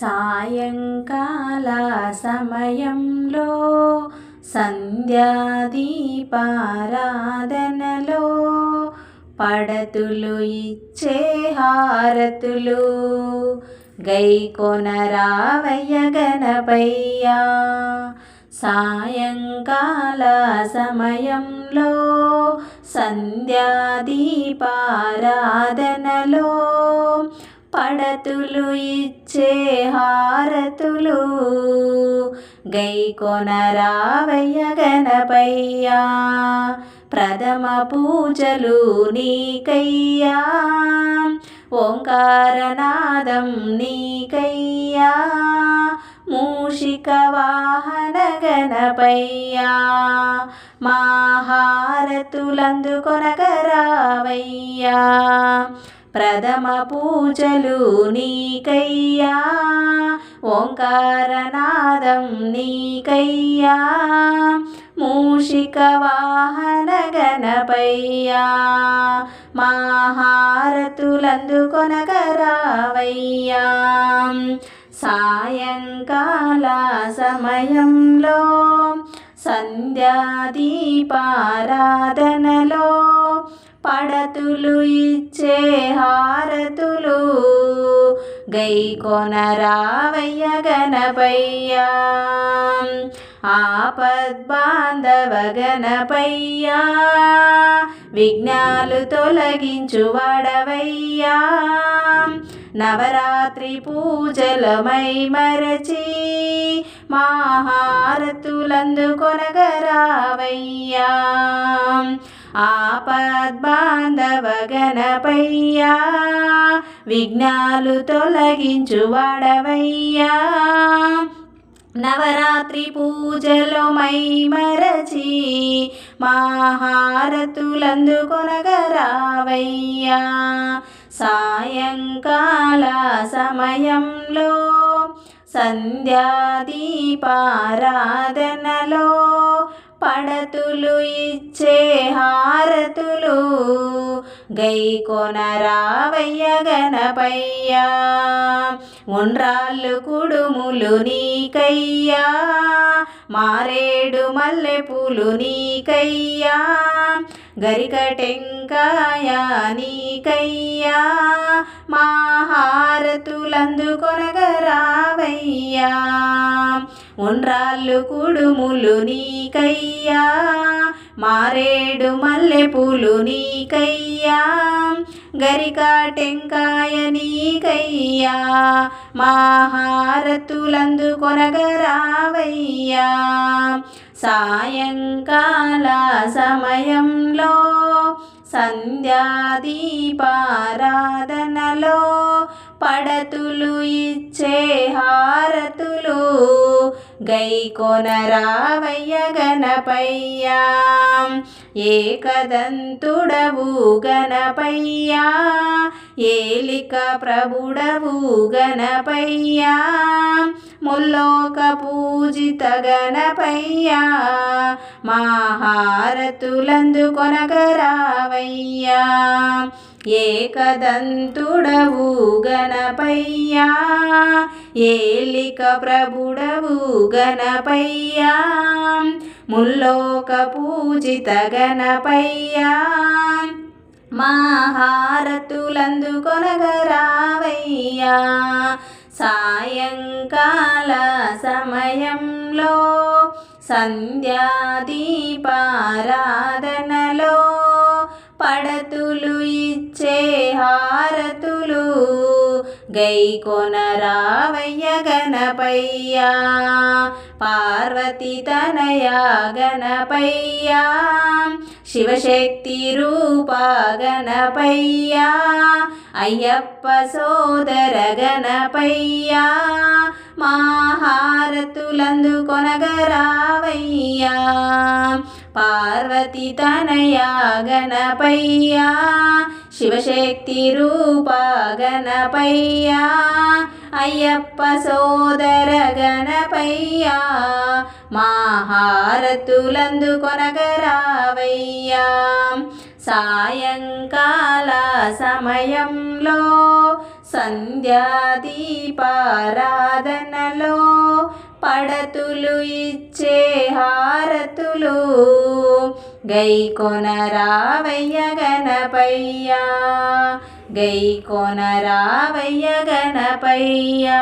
సాయంకాల సమయంలో సంధ్యాదీపారాధనలో పడతులు ఇచ్చే హారతులు గైకొనరావయ్య గణపయ్యా. సాయంకాల సమయంలో సంధ్యాదీపారాధనలో పడతులు ఇచ్చే హారతులు. గై కొనరావయ్య గణపయ్యా ప్రథమ పూజలు నీకయ్యా. ఓంకారనాదం నీకయ్యా మూషిక వాహన గణపయ్యా. మా హారతులందుకొనగరావయ్యా ప్రథమ పూజలు నీకయ్యా. ఓంకారనాదం నీకయ్యా. మూషిక వాహన గణపయ్యా. మాహారతులందుకొనగరావయ్యా సాయంకాల సమయంలో సంధ్యాదీపారాధనలో పడతులు ఇచ్చే హారతులు. గై కొనరావయ్య గణపయ్యా. ఆపద్బాంధవ గణపయ్యా. విఘ్నాలు తొలగించు వడవయ్యా. నవరాత్రి పూజలమై మరచి మాహారతులందు కొనగరావయ్యా ఆపద్బాంధవగణపయ్యా విఘ్నాలు తొలగించు వాడవయ్యా. నవరాత్రి పూజలో మై మరచి మాహారతులందుకొనగరావయ్యా సాయంకాల సమయంలో సంధ్యాదీపారాధనలో హారతులు ఇచ్చే హారతులు. గై కొనరావయ్య గణపయ్యా. ఉండ్రాళ్ళు కుడుములు నీకయ్యా. మారేడు మల్లెపూలు నీకయ్యా. గరికటెంకాయ నీకయ్యా. మా హారతులందుకొనగరావయ్యా ఉండ్రాళ్ళు కుడుములు నీకయ్యా మారేడు మల్లెపూలు నీకయ్యా గరికా టెంకాయ నీకయ్యా మాహారతులందు కొరగరావయ్యా సాయంకాల సమయంలో సంధ్యాదీపారాధనలో పడతులు ఇచ్చే హారతులు. గై కొనరావయ్య గణపయ్యా. ఏకదంతుడవు గణపయ్యా. ఏలిక ప్రభుడవు గణపయ్యా. ముల్లోక పూజిత గణపయ్యా. మాహారతులందు కొనగరావయ్యా ఏకదంతుడవు గణపయ్యా. ఏలిక ప్రభుడవు గణపయ్యా. ముల్లోక పూజిత గణపయ్యా. మాహారతులందు హారతులందుకొనగరావయ్యా సాయంకాల సమయంలో సంధ్యాదీపారాధనలో పడతులు ఇచ్చే హారతులు గై కొనరావయ్య గణపయ్యా పార్వతి తనయా గణపయ్యా శివశక్తి రూపా గణపయ్యా అయ్యప్ప సోదర గణపయ్యా మా హారతులందుకొనగరావయ్యా పార్వతి తనయా గణపయ్యా శివశక్తి రూప గణపయ్యా అయ్యప్ప సోదర గణపయ్యా మాహారతులందు కొనగరావయ్యా. సాయంకాల సమయంలో సంధ్యాదీపారాధనలో పడతులు ఇచ్చే హారతులు గై కొనరావయ్య గణపయ్యా గై కొనరావయ్య గణపయ్యా